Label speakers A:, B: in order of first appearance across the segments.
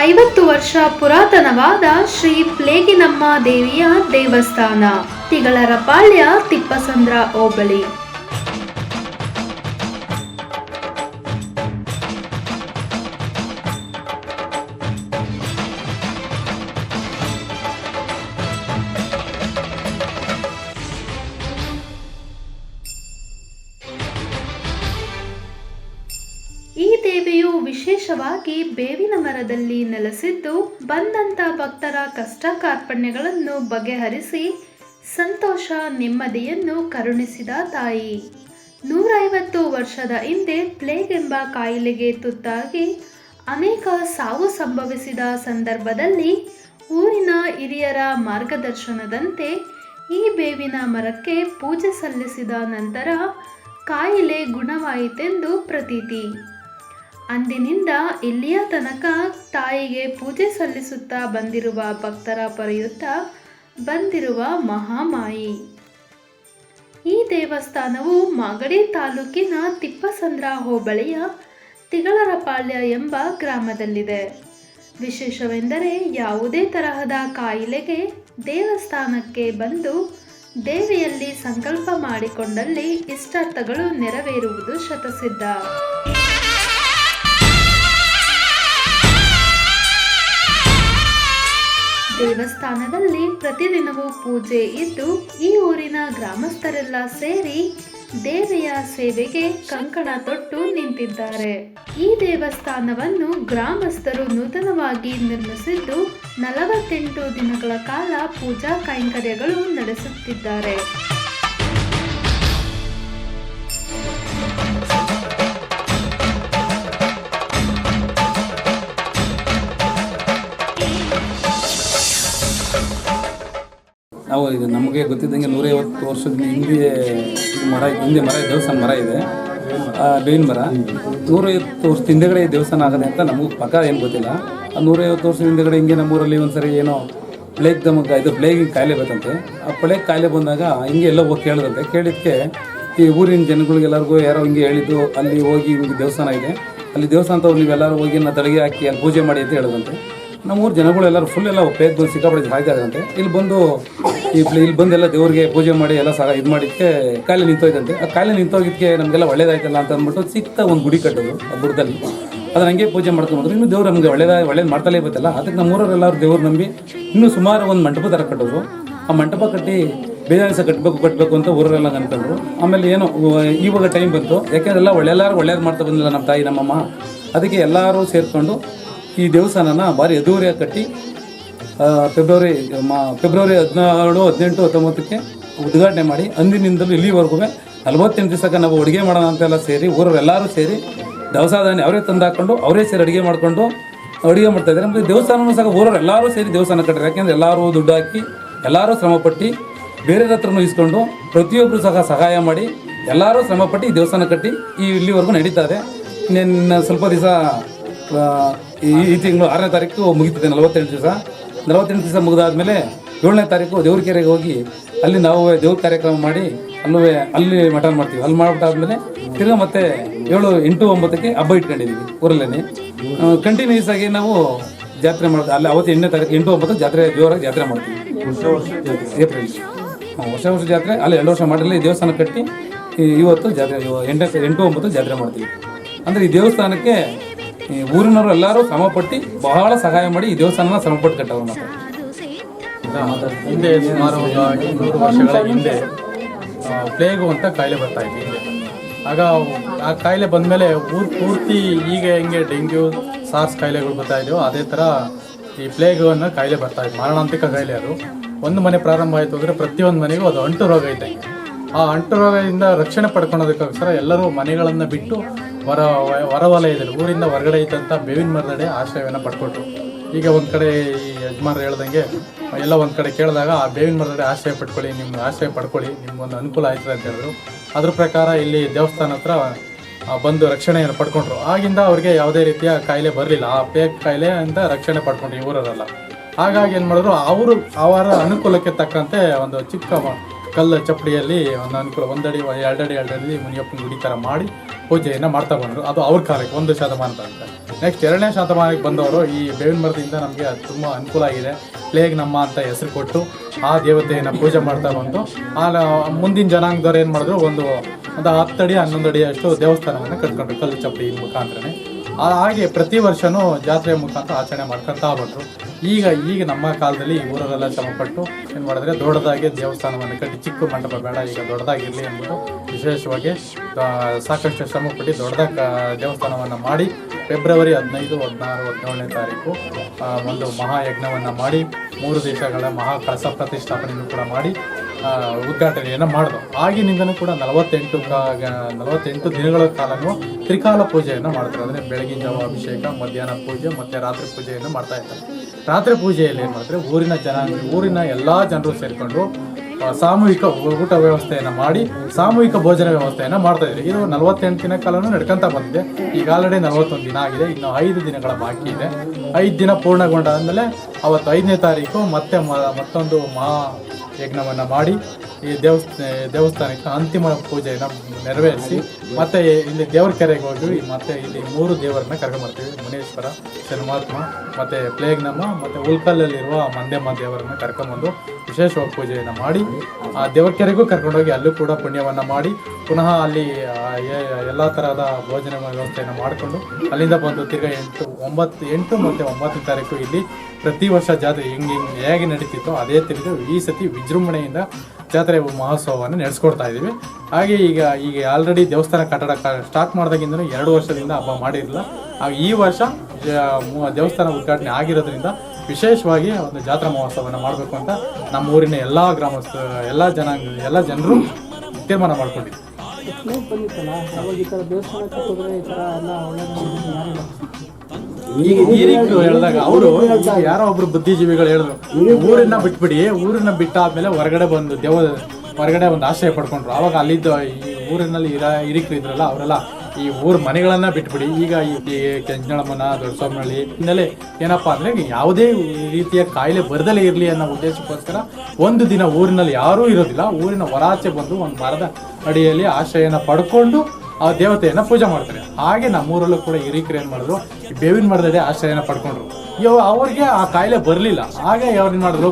A: ಐವತ್ತು ವರ್ಷ ಪುರಾತನವಾದ ಶ್ರೀ ಪ್ಲೇಗಿನಮ್ಮ ದೇವಿಯ ದೇವಸ್ಥಾನ. ತಿಗಳರಪಾಳ್ಯ ತಿಪ್ಪಸಂದ್ರ ಹೋಬಳಿ. ವಿಶೇಷವಾಗಿ ಬೇವಿನ ಮರದಲ್ಲಿ ನೆಲೆಸಿದ್ದು ಬಂದಂತ ಭಕ್ತರ ಕಷ್ಟ ಕಾರ್ಪಣ್ಯಗಳನ್ನು ಬಗೆಹರಿಸಿ ಸಂತೋಷ, ನೆಮ್ಮದಿಯನ್ನು ಕರುಣಿಸಿದ ತಾಯಿ. ನೂರೈವತ್ತು ವರ್ಷದ ಹಿಂದೆ ಪ್ಲೇಗ್ ಎಂಬ ಕಾಯಿಲೆಗೆ ತುತ್ತಾಗಿ ಅನೇಕ ಸಾವು ಸಂಭವಿಸಿದ ಸಂದರ್ಭದಲ್ಲಿ ಊರಿನ ಹಿರಿಯರ ಮಾರ್ಗದರ್ಶನದಂತೆ ಈ ಬೇವಿನ ಮರಕ್ಕೆ ಪೂಜೆ ಸಲ್ಲಿಸಿದ ನಂತರ ಕಾಯಿಲೆ ಗುಣವಾಯಿತೆಂದು ಪ್ರತೀತಿ. ಅಂದಿನಿಂದ ಇಲ್ಲಿಯ ತನಕ ತಾಯಿಗೆ ಪೂಜೆ ಸಲ್ಲಿಸುತ್ತಾ ಬಂದಿರುವ ಭಕ್ತರ ಪೊರೆಯುತ್ತಾ ಬಂದಿರುವ ಮಹಾಮಾಯಿ. ಈ ದೇವಸ್ಥಾನವು ಮಾಗಡಿ ತಾಲೂಕಿನ ತಿಪ್ಪಸಂದ್ರ ಹೋಬಳಿಯ ತಿಗಳರಪಾಳ್ಯ ಎಂಬ ಗ್ರಾಮದಲ್ಲಿದೆ. ವಿಶೇಷವೆಂದರೆ ಯಾವುದೇ ತರಹದ ಕಾಯಿಲೆಗೆ ದೇವಸ್ಥಾನಕ್ಕೆ ಬಂದು ದೇವಿಯಲ್ಲಿ ಸಂಕಲ್ಪ ಮಾಡಿಕೊಂಡಲ್ಲಿ ಇಷ್ಟಾರ್ಥಗಳು ನೆರವೇರುವುದು ಶತಸಿದ್ಧ. ದೇವಸ್ಥಾನದಲ್ಲಿ ಪ್ರತಿದಿನವೂ ಪೂಜೆ ಇದ್ದು, ಈ ಊರಿನ ಗ್ರಾಮಸ್ಥರೆಲ್ಲ ಸೇರಿ ದೇವಿಯ ಸೇವೆಗೆ ಕಂಕಣ ತೊಟ್ಟು ನಿಂತಿದ್ದಾರೆ. ಈ ದೇವಸ್ಥಾನವನ್ನು ಗ್ರಾಮಸ್ಥರು ನೂತನವಾಗಿ ನಿರ್ಮಿಸಿದ್ದು, ನಲವತ್ತೆಂಟು ದಿನಗಳ ಕಾಲ ಪೂಜಾ ಕೈಂಕರ್ಯಗಳು ನಡೆಸುತ್ತಿದ್ದಾರೆ.
B: ನಾವು ಇದು ನಮಗೆ ಗೊತ್ತಿದ್ದಂಗೆ ನೂರೈವತ್ತು ವರ್ಷದ ಹಿಂದೆ ಮರ ಹಿಂದೆ ಮರ, ದೇವಸ್ಥಾನ ಮರ ಇದೆ. ಬೇವಿನ ಮರ. ನೂರೈವತ್ತು ವರ್ಷದ ಹಿಂದೆಗಡೆ ದೇವಸ್ಥಾನ ಆಗದೆ ಅಂತ ನಮಗೂ ಪಕ್ಕ ಏನು ಗೊತ್ತಿಲ್ಲ. ನೂರೈವತ್ತು ವರ್ಷದ ಹಿಂದೆಗಡೆ ಹಿಂಗೆ ನಮ್ಮೂರಲ್ಲಿ ಒಂದ್ಸರಿ ಏನೋ ಪ್ಲೇಗ್ ನಮಗೆ ಇದು ಪ್ಲೇಗ್ ಕಾಯಿಲೆ ಬಂತಂತೆ. ಆ ಪ್ಲೇಗ್ ಕಾಯಿಲೆ ಬಂದಾಗ ಹಿಂಗೆ ಎಲ್ಲ ಹೋಗಿ ಕೇಳಿದಂತೆ. ಕೇಳಿದ್ದಕ್ಕೆ ಈ ಊರಿನ ಜನಗಳಿಗೆಲ್ಲರಿಗೂ ಯಾರೋ ಹಿಂಗೆ ಹೇಳಿದ್ದು, ಅಲ್ಲಿ ಹೋಗಿ ಹಿಂಗೆ ದೇವಸ್ಥಾನ ಇದೆ. ಅಲ್ಲಿ ದೇವಸ್ಥಾನದವ್ರು ನೀವೆಲ್ಲರೂ ಹೋಗಿ ನಾ ತಳಿಗೆ ಹಾಕಿ ಅಲ್ಲಿ ಪೂಜೆ ಮಾಡಿ ಅಂತ ಹೇಳಿದಂತೆ. ನಮ್ಮೂರು ಜನಗಳು ಎಲ್ಲರೂ ಫುಲ್ ಎಲ್ಲ ಪ್ಲೇಗ್ ಬಂದು ಸಿಕ್ಕಾಪಟ್ಟೆ ಹಾಕಿದಾರಂತೆ ಇಲ್ಲಿ ಬಂದು ಪ್ಲೇ ಇಲ್ಲಿ ಬಂದೆಲ್ಲ ದೇವ್ರಿಗೆ ಪೂಜೆ ಮಾಡಿ ಎಲ್ಲ ಸಹ ಇದು ಮಾಡಿದ್ದಕ್ಕೆ ಕಾಯಿಲೆ ನಿಂತೋಯ್ತಂತೆ. ಆ ಕಾಯಿಲೆ ನಿಂತೋಗಿದ್ದಕ್ಕೆ ನಮಗೆಲ್ಲ ಒಳ್ಳೇದಾಯ್ತಲ್ಲ ಅಂತ ಅಂದ್ಬಿಟ್ಟು ಸಿಕ್ತ ಒಂದು ಗುಡಿ ಕಟ್ಟೋದು ಆ ಬುಡದಲ್ಲಿ ಅದನ್ನ ಹಂಗೆ ಪೂಜೆ ಮಾಡ್ಕೊಂಡ್ಬಿಟ್ರು ಇನ್ನು ದೇವ್ರು ನಮಗೆ ಒಳ್ಳೇದ ಒಳ್ಳೇದು ಮಾಡ್ತಲೇ ಇರುತ್ತಲ್ಲ ಅದಕ್ಕೆ ನಮ್ಮೂರವರೆಲ್ಲರೂ ದೇವ್ರು ನಂಬಿ ಇನ್ನೂ ಸುಮಾರು ಒಂದು ಮಂಟಪ ಥರ ಕಟ್ಟೋದು ಆ ಮಂಟಪ ಕಟ್ಟಿ ಬೇಜಾನಿಸ ಕಟ್ಟಬೇಕು ಕಟ್ಟಬೇಕು ಅಂತ ಊರಲ್ಲ ಅನ್ಕೊಂಡ್ರು ಆಮೇಲೆ ಏನೋ ಇವಾಗ ಟೈಮ್ ಬಂತು. ಯಾಕೆಂದ್ರೆ ಎಲ್ಲ ಒಳ್ಳೆಲ್ಲರೂ ಒಳ್ಳೇದು ಮಾಡ್ತಾ ಬಂದಿಲ್ಲ ನಮ್ಮ ತಾಯಿ, ನಮ್ಮಮ್ಮ. ಅದಕ್ಕೆ ಎಲ್ಲರೂ ಸೇರಿಕೊಂಡು ಈ ದೇವಸ್ಥಾನನ ಭಾರಿ ಅದ್ದೂರಿಯಾಗಿ ಕಟ್ಟಿ ಫೆಬ್ರವರಿ ಮಾ ಫೆಬ್ರವರಿ ಹದಿನೇಳು ಹದಿನೆಂಟು, ಹತ್ತೊಂಬತ್ತಕ್ಕೆ ಉದ್ಘಾಟನೆ ಮಾಡಿ, ಅಂದಿನಿಂದಲೂ ಇಲ್ಲಿವರೆಗೂ ನಲವತ್ತೆಂಟು ದಿವಸಕ್ಕೆ ನಾವು ಅಡುಗೆ ಮಾಡೋಣ ಅಂತೆಲ್ಲ ಸೇರಿ, ಊರವರೆಲ್ಲರೂ ಸೇರಿ ದವಸ ಧಾನ್ಯ ಅವರೇ ತಂದು ಹಾಕ್ಕೊಂಡು ಅವರೇ ಸೇರಿ ಅಡುಗೆ ಮಾಡಿಕೊಂಡು ಅಡುಗೆ ಮಾಡ್ತಾ ಇದ್ದಾರೆ. ಮತ್ತು ದೇವಸ್ಥಾನವೂ ಸಹ ಊರವ್ರು ಸೇರಿ ದೇವಸ್ಥಾನ ಕಟ್ಟಿದ್ರು ಯಾಕೆಂದರೆ ಎಲ್ಲರೂ ದುಡ್ಡು ಹಾಕಿ, ಎಲ್ಲರೂ ಶ್ರಮಪಟ್ಟು ಬೇರೆಯವ್ರ ಹತ್ರನೂ ಇಸ್ಕೊಂಡು ಪ್ರತಿಯೊಬ್ಬರು ಸಹ ಸಹಾಯ ಮಾಡಿ, ಎಲ್ಲರೂ ಶ್ರಮಪಟ್ಟು ಈ ದೇವಸ್ಥಾನ ಕಟ್ಟಿ ಈ ಇಲ್ಲಿವರೆಗೂ ನಡೀತಾ ಇದೆ. ಸ್ವಲ್ಪ ದಿವಸ ಈ ಈ ತಿಂಗಳು ಆರನೇ ತಾರೀಕು ಮುಗಿತಿದೆ, ನಲವತ್ತೆಂಟು ದಿವಸ. ನಲವತ್ತೆಂಟು ದಿವಸ ಮುಗಿದಾದ್ಮೇಲೆ ಏಳನೇ ತಾರೀಕು ದೇವ್ರಕೆರೆಗೆ ಹೋಗಿ ಅಲ್ಲಿ ನಾವು ದೇವ್ರ ಕಾರ್ಯಕ್ರಮ ಮಾಡಿ ಅಲ್ಲೂ ಅಲ್ಲಿ ಮಟನ್ ಮಾಡ್ತೀವಿ. ಅಲ್ಲಿ ಮಾಡ್ಬಿಟ್ಟಾದ್ಮೇಲೆ ತಿರ್ಗಾ ಮತ್ತೆ ಏಳು, ಎಂಟು, ಒಂಬತ್ತಕ್ಕೆ ಹಬ್ಬ ಇಟ್ಕೊಂಡಿದ್ದೀವಿ ಊರಲ್ಲೇ ಕಂಟಿನ್ಯೂಸ್ ಆಗಿ ನಾವು ಜಾತ್ರೆ ಮಾಡ್ತೀವಿ ಅಲ್ಲಿ ಅವತ್ತು ಎಂಟನೇ ತಾರೀಕು, ಎಂಟು, ಒಂಬತ್ತು ಜಾತ್ರೆ, ಜೋರಾಗಿ ಜಾತ್ರೆ ಮಾಡ್ತೀವಿ. ಏಪ್ರಿಲ್. ವರ್ಷ ವರ್ಷ ಜಾತ್ರೆ, ಅಲ್ಲಿ ಎರಡು ವರ್ಷ ಮಾಡಲಿ ದೇವಸ್ಥಾನ ಕಟ್ಟಿ ಇವತ್ತು ಜಾತ್ರೆ, ಎಂಟು ಎಂಟು, ಒಂಬತ್ತು ಜಾತ್ರೆ ಮಾಡ್ತೀವಿ. ಅಂದರೆ ಈ ದೇವಸ್ಥಾನಕ್ಕೆ ಊರಿನವರು ಎಲ್ಲರೂ ಶ್ರಮಪಟ್ಟು ಬಹಳ ಸಹಾಯ ಮಾಡಿ ಈ ದೇವಸ್ಥಾನನ ಶ್ರಮಪಟ್ಟು ಕಟ್ಟವ್ರು ಮತ್ತೆ
C: ಹಿಂದೆ ಸುಮಾರು ನೂರು ವರ್ಷಗಳ ಹಿಂದೆ ಪ್ಲೇಗು ಅಂತ ಕಾಯಿಲೆ ಬರ್ತಾ ಇತ್ತು ಆಗ ಆ ಕಾಯಿಲೆ ಬಂದಮೇಲೆ ಊರು ಪೂರ್ತಿ ಈಗ ಹೆಂಗೆ ಡೆಂಗ್ಯೂ, ಸಾರ್ಸ್ ಕಾಯಿಲೆಗಳು ಬರ್ತಾ ಇದೆಯೋ ಅದೇ ಥರ ಈ ಪ್ಲೇಗು ಅನ್ನೋ ಕಾಯಿಲೆ ಬರ್ತಾ ಇದೆ ಮಾರಣಾಂತಿಕ ಕಾಯಿಲೆ ಅದು. ಒಂದು ಮನೆ ಪ್ರಾರಂಭ ಆಯಿತು ಅಂದರೆ ಪ್ರತಿಯೊಂದು ಮನೆಗೂ ಅದು ಅಂಟು ರೋಗ ಇದೆ ಆ ಅಂಟು ರೋಗದಿಂದ ರಕ್ಷಣೆ ಪಡ್ಕೊಳೋದಕ್ಕೋಸ್ಕರ ಎಲ್ಲರೂ ಮನೆಗಳನ್ನು ಬಿಟ್ಟು ಹೊರ ಹೊರವಲಯದಲ್ಲಿ ಊರಿಂದ ಹೊರಗಡೆ ಇದ್ದಂಥ ಬೇವಿನ ಮರದಡೆ ಆಶ್ರಯವನ್ನು ಪಡ್ಕೊಟ್ರು. ಈಗ ಒಂದು ಕಡೆ ಈ ಯಜಮಾನ್ರು ಹೇಳ್ದಂಗೆ, ಎಲ್ಲ ಒಂದು ಕಡೆ ಕೇಳಿದಾಗ, ಆ ಬೇವಿನ ಮರದಡೆ ಆಶ್ರಯ ಪಡ್ಕೊಳ್ಳಿ ನಿಮ್ಮ ಆಶ್ರಯ ಪಡ್ಕೊಳ್ಳಿ, ನಿಮ್ಗೊಂದು ಅನುಕೂಲ ಆಯ್ತದೆ ಅಂತ ಹೇಳಿದ್ರು. ಅದ್ರ ಪ್ರಕಾರ ಇಲ್ಲಿ ದೇವಸ್ಥಾನ ಹತ್ರ ಬಂದು ರಕ್ಷಣೆಯನ್ನು ಪಡ್ಕೊಂಡ್ರು. ಆಗಿಂದ ಅವ್ರಿಗೆ ಯಾವುದೇ ರೀತಿಯ ಕಾಯಿಲೆ ಬರಲಿಲ್ಲ. ಆ ಪೇಕ್ ಕಾಯಿಲೆ ಅಂತ ರಕ್ಷಣೆ ಪಡ್ಕೊಂಡ್ರು ಇವರಲ್ಲ ಹಾಗಾಗಿ ಏನು ಮಾಡಿದ್ರು, ಅವರು ಅವರ ಅನುಕೂಲಕ್ಕೆ ತಕ್ಕಂತೆ ಒಂದು ಚಿಕ್ಕ ಕಲ್ಲು ಚಪ್ಪಡಿಯಲ್ಲಿ ಒಂದು ಅನುಕೂಲ, ಒಂದಡಿ, ಎರಡಡಿ ಎರಡಡಿ ಮುನಿಯಪ್ಪನ ಗುಡಿ ಥರ ಮಾಡಿ ಪೂಜೆಯನ್ನು ಮಾಡ್ತಾ ಬಂದರು. ಅದು ಅವ್ರ ಕಾಲಕ್ಕೆ ಒಂದು ಶತಮಾನ ಅಂತ ನೆಕ್ಸ್ಟ್ ಎರಡನೇ ಶತಮಾನಕ್ಕೆ ಬಂದವರು ಈ ಬೇವಿನ ಮರದಿಂದ ನಮಗೆ ತುಂಬ ಅನುಕೂಲ ಆಗಿದೆ. ಪ್ಲೇಗ್ ನಮ್ಮ ಅಂತ ಹೆಸರು ಕೊಟ್ಟು ಆ ದೇವತೆಯನ್ನು ಪೂಜೆ ಮಾಡ್ತಾ ಬಂದು ಆ ಮುಂದಿನ ಜನಾಂಗದವ್ರು ಏನು ಮಾಡಿದ್ರು? ಒಂದು ಒಂದು ಅಡಿ ಹನ್ನೊಂದು ಅಡಿ ಅಷ್ಟು ದೇವಸ್ಥಾನವನ್ನು ಕಟ್ಕೊಂಡ್ರು ಕಲ್ಲು ಚಪ್ಪಡಿ ಮುಖಾಂತರನೇ. ಹಾಗೆ ಪ್ರತಿ ವರ್ಷವೂ ಜಾತ್ರೆ ಮುಖಾಂತರ ಆಚರಣೆ ಮಾಡ್ಕೊಳ್ತಾ ಬಂದರು. ಈಗ ಈಗ ನಮ್ಮ ಕಾಲದಲ್ಲಿ ಈ ಊರಲ್ಲೆಲ್ಲ ಶ್ರಮಪಟ್ಟು ಏನು ಮಾಡಿದ್ರೆ ದೊಡ್ಡದಾಗಿ ದೇವಸ್ಥಾನವನ್ನು ಕಟ್ಟಿ, ಚಿಕ್ಕ ಮಂಟಪ ಬೇಡ, ಈಗ ದೊಡ್ಡದಾಗಿರಲಿ ಎಂಬುದು ವಿಶೇಷವಾಗಿ ಸಾಕಷ್ಟು ಶ್ರಮಪಟ್ಟು ದೊಡ್ಡದಾಗಿ ದೇವಸ್ಥಾನವನ್ನು ಮಾಡಿ ಫೆಬ್ರವರಿ ಹದಿನೈದು, ಹದಿನಾರು, ಹದಿನೇಳನೇ ತಾರೀಕು ಒಂದು ಮಹಾಯಜ್ಞವನ್ನು ಮಾಡಿ, ಮೂರು ದೇಶಗಳ ಮಹಾ ಕಳಸ ಪ್ರತಿಷ್ಠಾಪನೆಯನ್ನು ಕೂಡ ಮಾಡಿ ಉದ್ಘಾಟನೆಯನ್ನು ಮಾಡಿದ್ರು ಆಗಿನಿಂದನೂ ಕೂಡ ನಲವತ್ತೆಂಟು ನಲವತ್ತೆಂಟು ದಿನಗಳ ಕಾಲನೂ ತ್ರಿಕಾಲ ಪೂಜೆಯನ್ನು ಮಾಡ್ತಾರೆ. ಅಂದರೆ ಬೆಳಗಿನ ಜಾವ ಅಭಿಷೇಕ, ಮಧ್ಯಾಹ್ನ ಪೂಜೆ, ಮತ್ತು ರಾತ್ರಿ ಪೂಜೆಯನ್ನು ಮಾಡ್ತಾ ಇರ್ತಾರೆ. ರಾತ್ರಿ ಪೂಜೆಯಲ್ಲಿ ಏನು ಮಾಡ್ತಾರೆ? ಊರಿನ ಜನ ಊರಿನ ಎಲ್ಲ ಜನರು ಸೇರಿಕೊಂಡು ಸಾಮೂಹಿಕ ಊಟ ವ್ಯವಸ್ಥೆಯನ್ನು ಮಾಡಿ, ಸಾಮೂಹಿಕ ಭೋಜನ ವ್ಯವಸ್ಥೆಯನ್ನು ಮಾಡ್ತಾ ಇದ್ದಾರೆ. ಇದು ನಲವತ್ತೆಂಟು ದಿನ ಕಾಲನೂ ನಡ್ಕೊಂತ ಬಂದಿದೆ. ಈಗ ಆಲ್ರೆಡಿ ನಲವತ್ತೊಂದು ದಿನ ಆಗಿದೆ. ಇನ್ನು ಐದು ದಿನಗಳ ಬಾಕಿ ಇದೆ. ಐದು ದಿನ ಪೂರ್ಣಗೊಂಡಾದಮೇಲೆ ಅವತ್ತು ಐದನೇ ತಾರೀಕು ಮತ್ತೆ ಮತ್ತೊಂದು ಮಹಾ ಯಜ್ಞವನ್ನು ಮಾಡಿ ಈ ದೇವಸ್ಥಾನ ದೇವಸ್ಥಾನಕ್ಕೆ ಅಂತಿಮ ಪೂಜೆಯನ್ನು ನೆರವೇರಿಸಿ ಮತ್ತೆ ಇಲ್ಲಿ ದೇವರ ಕೆರೆಗೆ ಹೋಗಿ ಮತ್ತೆ ಇಲ್ಲಿ ಮೂರು ದೇವರನ್ನ ಕರ್ಕೊಂಬರ್ತೀವಿ ಮುನೇಶ್ವರ, ಶನಿಮಾತ್ಮ, ಮತ್ತೆ ಪ್ಲೇಗ್ನಮ್ಮ, ಮತ್ತೆ ಉಲ್ಕಲ್ಲಲ್ಲಿರುವ ಮಂದೆಮ್ಮ ದೇವರನ್ನ ಕರ್ಕೊಂಬಂದು ವಿಶೇಷವಾಗಿ ಪೂಜೆಯನ್ನು ಮಾಡಿ, ಆ ದೇವರ ಕೆರೆಗೂ ಕರ್ಕೊಂಡೋಗಿ ಅಲ್ಲೂ ಕೂಡ ಪುಣ್ಯವನ್ನು ಮಾಡಿ, ಪುನಃ ಅಲ್ಲಿ ಎಲ್ಲ ತರಹದ ಭೋಜನ ವ್ಯವಸ್ಥೆಯನ್ನು ಮಾಡಿಕೊಂಡು ಅಲ್ಲಿಂದ ಬಂದು ತಿರ್ಗಾ ಎಂಟು, ಒಂಬತ್ತು, ಎಂಟು ಮತ್ತು ಒಂಬತ್ತನೇ ತಾರೀಕು ಇಲ್ಲಿ ಪ್ರತಿ ವರ್ಷ ಜಾತ್ರೆ ಹೆಂಗೆ, ಹಿಂಗೆ, ಹೇಗೆ ನಡೀತಿತ್ತೋ ಅದೇ ತಿಳಿದು ಈ ಸತಿ ವಿಜೃಂಭಣೆಯಿಂದ ಜಾತ್ರೆ ಮಹೋತ್ಸವವನ್ನು ನಡೆಸ್ಕೊಡ್ತಾ ಇದ್ದೀವಿ. ಹಾಗೆ ಈಗ ಈಗ ಆಲ್ರೆಡಿ ದೇವಸ್ಥಾನ ಕಟ್ಟಡ ಸ್ಟಾರ್ಟ್ ಮಾಡಿದಾಗಿಂದ ಎರಡು ವರ್ಷದಿಂದ ಹಬ್ಬ ಮಾಡಿರಲಿಲ್ಲ ಹಾಗೆ ಈ ವರ್ಷ ದೇವಸ್ಥಾನ ಉದ್ಘಾಟನೆ ಆಗಿರೋದ್ರಿಂದ ವಿಶೇಷವಾಗಿ ಒಂದು ಜಾತ್ರಾ ಮಹೋತ್ಸವವನ್ನು ಮಾಡಬೇಕು ಅಂತ ನಮ್ಮ ಊರಿನ ಎಲ್ಲ ಗ್ರಾಮಸ್ಥ, ಎಲ್ಲ ಜನಾಂಗ, ಎಲ್ಲ ಜನರು ತೀರ್ಮಾನ ಮಾಡ್ಕೊಂಡಿದ್ದೀವಿ
D: ಬಂದಿತ್ತಲ್ಲ? ಈ ಥರ ದೇವಸ್ಥಾನಕ್ಕೆ ಈ ಥರ ಎಲ್ಲ ಒಳ್ಳೆಯದು
C: ಈಗ ಹೇಳಿದಾಗ ಅವರು ಯಾರೋ ಒಬ್ರು ಬುದ್ಧಿಜೀವಿಗಳು ಹೇಳಿದ್ರು ಊರನ್ನ ಬಿಟ್ಬಿಡಿ ಊರನ್ನ ಬಿಟ್ಟಾದ್ಮೇಲೆ ಹೊರಗಡೆ ಬಂದು ದೇವ ಹೊರಗಡೆ ಒಂದು ಆಶ್ರಯ ಪಡ್ಕೊಂಡ್ರು. ಅವಾಗ ಅಲ್ಲಿದ್ದ ಈ ಊರಿನಲ್ಲಿ ಇರ ಹಿರಿಕರು ಇದ್ರಲ್ಲ ಅವರೆಲ್ಲ ಈ ಊರ್ ಮನೆಗಳನ್ನ ಬಿಟ್ಬಿಡಿ. ಈಗ ಈ ಕೆಂಜಳಮ್ಮನ ದೊಡ್ಡಸ್ವಾಮಿನಳ್ಳಿ ಹಿನ್ನೆಲೆ ಏನಪ್ಪಾ ಅಂದ್ರೆ ಯಾವುದೇ ರೀತಿಯ ಕಾಯಿಲೆ ಬರದಲೇ ಇರಲಿ ಅನ್ನೋ ಉದ್ದೇಶಕ್ಕೋಸ್ಕರ ಒಂದು ದಿನ ಊರಿನಲ್ಲಿ ಯಾರೂ ಇರೋದಿಲ್ಲ. ಊರಿನ ಹೊರಾಚೆ ಬಂದು ಒಂದು ಮರದ ಅಡಿಯಲ್ಲಿ ಆಶ್ರಯನ ಪಡ್ಕೊಂಡು ಆ ದೇವತೆಯನ್ನು ಪೂಜೆ ಮಾಡ್ತಾರೆ. ಹಾಗೆ ನಮ್ಮೂರಲ್ಲೂ ಕೂಡ ಹಿರಿಕರು ಏನು ಮಾಡಿದ್ರು? ಬೇವಿನ ಮರದಡಿ ಆಶ್ರಯನ ಪಡ್ಕೊಂಡ್ರು. ಇವ ಅವ್ರಿಗೆ ಆ ಕಾಯಿಲೆ ಬರಲಿಲ್ಲ. ಹಾಗೆ ಏನ್ ಮಾಡಿದ್ರು?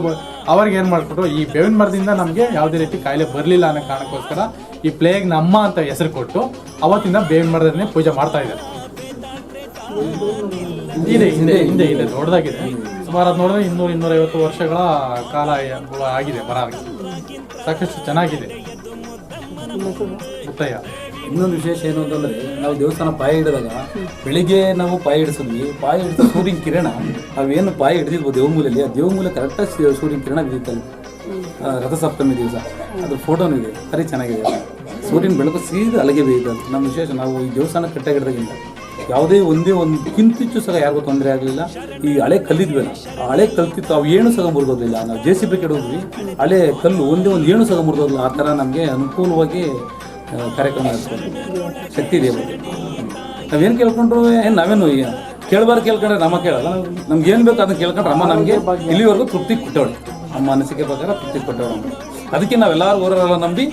C: ಅವ್ರಿಗೆ ಏನು ಮಾಡಿಕೊಟ್ರು ಈ ಬೇವಿನ ಮರದಿಂದ ನಮಗೆ ಯಾವುದೇ ರೀತಿ ಕಾಯಿಲೆ ಬರಲಿಲ್ಲ ಅನ್ನೋ ಕಾರಣಕ್ಕೋಸ್ಕರ ಈ ಪ್ಲೇಗ್ ನಮ್ಮ ಅಂತ ಹೆಸರು ಕೊಟ್ಟು ಅವತ್ತಿಂದ ಬೇವಿನ ಮರದನ್ನೇ ಪೂಜೆ ಮಾಡ್ತಾ ಇದ್ದಾರೆ. ಇದೆ ಹಿಂದೆ ಹಿಂದೆ ಇದೆ. ದೊಡ್ಡದಾಗಿದೆ. ಸುಮಾರು ಅದು ನೋಡಿದ್ರೆ ಇನ್ನೂರು, ಇನ್ನೂರೈವತ್ತು ವರ್ಷಗಳ ಕಾಲ ಆಗಿದೆ ಬರ. ಸಾಕಷ್ಟು ಚೆನ್ನಾಗಿದೆ. ಮುತ್ತಯ್ಯ.
B: ಇನ್ನೊಂದು ವಿಶೇಷ ಏನು ಅಂತಂದ್ರೆ, ನಾವು ದೇವಸ್ಥಾನ ಪಾಯ ಹಿಡಿದಾಗ ಬೆಳಿಗ್ಗೆ ನಾವು ಪಾಯ ಹಿಡಿಸಿದ್ವಿ. ಪಾಯ ಹಿಡಿದ ಸೂರ್ಯನ ಕಿರಣ, ನಾವೇನು ಪಾಯ ಹಿಡಿದಿದ್ವು ದೇವಮೂಲೆಯಲ್ಲಿ ಆ ದೇವಮೂಲೆ ಕರೆಕ್ಟಾಗಿ ಸೂರ್ಯನ ಕಿರಣ ಬಿದ್ದಿತ್ತಲ್ಲಿ. ರಥಸಪ್ತಮಿ ದಿವಸ. ಅದು ಫೋಟೋನೂ ಇದೆ ಸರಿ, ಚೆನ್ನಾಗಿದೆ. ಸೂರ್ಯನ ಬೆಳಕು ಸೀದಾ ಅಲ್ಲಿಗೆ ಬೇಯ್ತದೆ ನಮ್ಮ ವಿಶೇಷ, ನಾವು ಈ ದೇವಸ್ಥಾನ ಕಟ್ಟಾಗಿಡ್ದಾಗಿಂದ ಯಾವುದೇ ಒಂದೇ ಒಂದು ಕಿಂತಿಚ್ಚು ಸಹ ಯಾರಿಗೂ ತೊಂದರೆ ಆಗಲಿಲ್ಲ. ಈ ಹಳೆ ಕಲ್ಲಿದ್ವಲ್ಲ, ಆ ಹಳೆ ಕಲ್ತಿತ್ತು. ಅವು ಏನು ಸಹ ಮುರಿದೋದಿಲ್ಲ ನಾವು ಜೆ ಸಿ ಬಿ ಕೆಡೋದ್ವಿ ಹಳೆ ಕಲ್ಲು ಒಂದೇ ಒಂದು ಏನು ಸಹ ಮುರಿದೋದಿಲ್ಲ ಆ ಥರ ನಮಗೆ ಅನುಕೂಲವಾಗಿ ಕಾರ್ಯಕ್ರಮ ಶಕ್ತಿ ಇದೆ ನಾವೇನು ಕೇಳ್ಕೊಂಡ್ರು, ಏನು ನಾವೇನು ಈಗ ಕೇಳಬಾರ್ದು ಕೇಳ್ಕೊಂಡ್ರೆ ನಮ್ಮ ಕೇಳಲ್ಲ. ನಮ್ಗೆ ಏನು ಬೇಕು ಅದನ್ನ ಕೇಳ್ಕೊಂಡ್ರೆ ಅಮ್ಮ ನಮಗೆ ಇಲ್ಲಿವರೆಗೂ ತೃಪ್ತಿ ಕೊಟ್ಟವಳು. ನಮ್ಮ ಅನಿಸಿಕೆ ಪ್ರಕಾರ ತೃಪ್ತಿ ಕೊಟ್ಟವಳು. ಅದಕ್ಕೆ ನಾವೆಲ್ಲರೂ ಊರಲ್ಲ ನಂಬಿ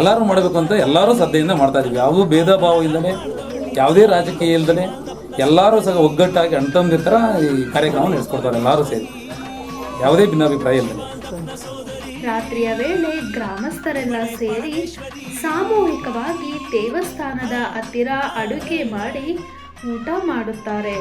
B: ಎಲ್ಲರೂ ಮಾಡಬೇಕು ಅಂತ ಎಲ್ಲರೂ ಶ್ರದ್ಧೆಯಿಂದ ಮಾಡ್ತಾ ಇದ್ದೀವಿ ಯಾವುದೂ ಭೇದ ಭಾವ ಇಲ್ಲದೆ ಯಾವುದೇ ರಾಜಕೀಯ ಇಲ್ಲದೆ ಎಲ್ಲರೂ ಸಹ ಒಗ್ಗಟ್ಟಾಗಿ ಅಣ್ತಂದಿರ ಥರ ಈ ಕಾರ್ಯಕ್ರಮ ನಡೆಸ್ಕೊಡ್ತಾರೆ ಎಲ್ಲರೂ ಸೇರಿ. ಯಾವುದೇ ಭಿನ್ನಾಭಿಪ್ರಾಯ ಇಲ್ಲದೆ
A: ರಾತ್ರಿಯ ವೇಳೆ ಗ್ರಾಮಸ್ಥರೆಲ್ಲ ಸೇರಿ ಸಾಮೂಹಿಕವಾಗಿ ದೇವಸ್ಥಾನದ ಹತ್ತಿರ ಅಡುಗೆ ಮಾಡಿ ಊಟ ಮಾಡುತ್ತಾರೆ.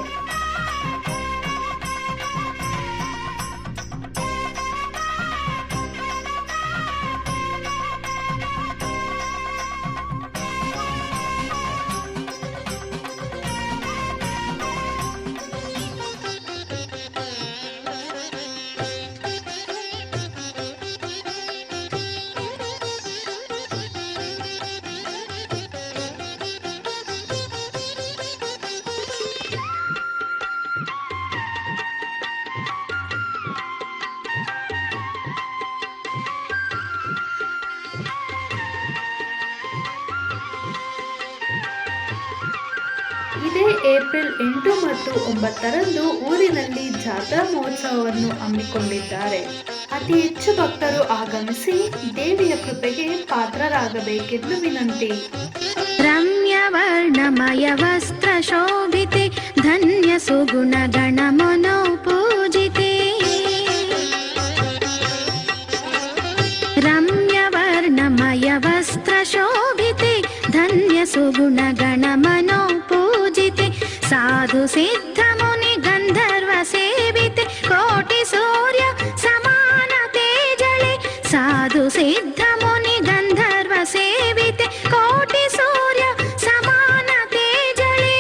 A: ಏಪ್ರಿಲ್ ಎಂಟು ಮತ್ತು ಒಂಬತ್ತರಂದು ಊರಿನಲ್ಲಿ ಜಾತ್ರಾ ಮಹೋತ್ಸವವನ್ನು ಹಮ್ಮಿಕೊಂಡಿದ್ದಾರೆ. ಅತಿ ಹೆಚ್ಚು ಭಕ್ತರು ಆಗಮಿಸಿ ದೇವಿಯ ಕೃಪೆಗೆ ಪಾತ್ರರಾಗಬೇಕೆಂದು ವಿನಂತಿ.
E: ರಮ್ಯವರ್ಣಮಯ ವಸ್ತ್ರ ಶೋಭಿತೆ, ಧನ್ಯ ಸುಗುಣ ಗಣ ಮನೋ ಪೂಜಿತೆ ರಮ್ಯವರ್ಣಮಯ ವಸ್ತ್ರ ಶೋಭಿತೆ, ಧನ್ಯ ಸುಗುಣ ಗಣ ಮನೋ ಸಾಧು ಸಿದ್ಧ ಮುನಿ ಗಂಧರ್ವ ಸೇವಿತೆ, ಕೋಟಿ ಸೂರ್ಯ ಸಮಾನ ತೇಜಳೆ ಸಾಧು ಸಿದ್ಧ ಮುನಿ ಗಂಧರ್ವ ಸೇವಿತೆ, ಕೋಟಿ ಸೂರ್ಯ ಸಮಾನ ತೇಜಳೆ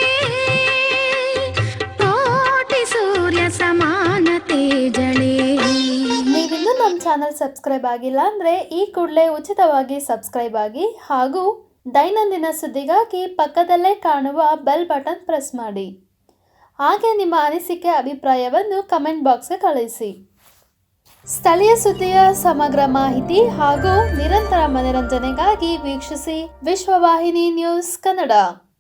E: ಕೋಟಿ ಸೂರ್ಯ ಸಮಾನ ತೇಜಳೆ
A: ನೀವಿನ್ನು ನಮ್ಮ ಚಾನೆಲ್ ಸಬ್ಸ್ಕ್ರೈಬ್ ಆಗಿಲ್ಲ ಅಂದ್ರೆ ಈ ಕೂಡಲೇ ಉಚಿತವಾಗಿ ಸಬ್ಸ್ಕ್ರೈಬ್ ಆಗಿ ಹಾಗೂ ದೈನಂದಿನ ಸುದ್ದಿಗಾಗಿ ಪಕ್ಕದಲ್ಲೇ ಕಾಣುವ ಬೆಲ್ ಬಟನ್ ಪ್ರೆಸ್ ಮಾಡಿ. ಹಾಗೆ ನಿಮ್ಮ ಅನಿಸಿಕೆ, ಅಭಿಪ್ರಾಯವನ್ನು ಕಮೆಂಟ್ ಬಾಕ್ಸ್ಗೆ ಕಳಿಸಿ. ಸ್ಥಳೀಯ ಸುದ್ದಿಯ ಸಮಗ್ರ ಮಾಹಿತಿ ಹಾಗೂ ನಿರಂತರ ಮನರಂಜನೆಗಾಗಿ ವೀಕ್ಷಿಸಿ ವಿಶ್ವವಾಹಿನಿ ನ್ಯೂಸ್ ಕನ್ನಡ.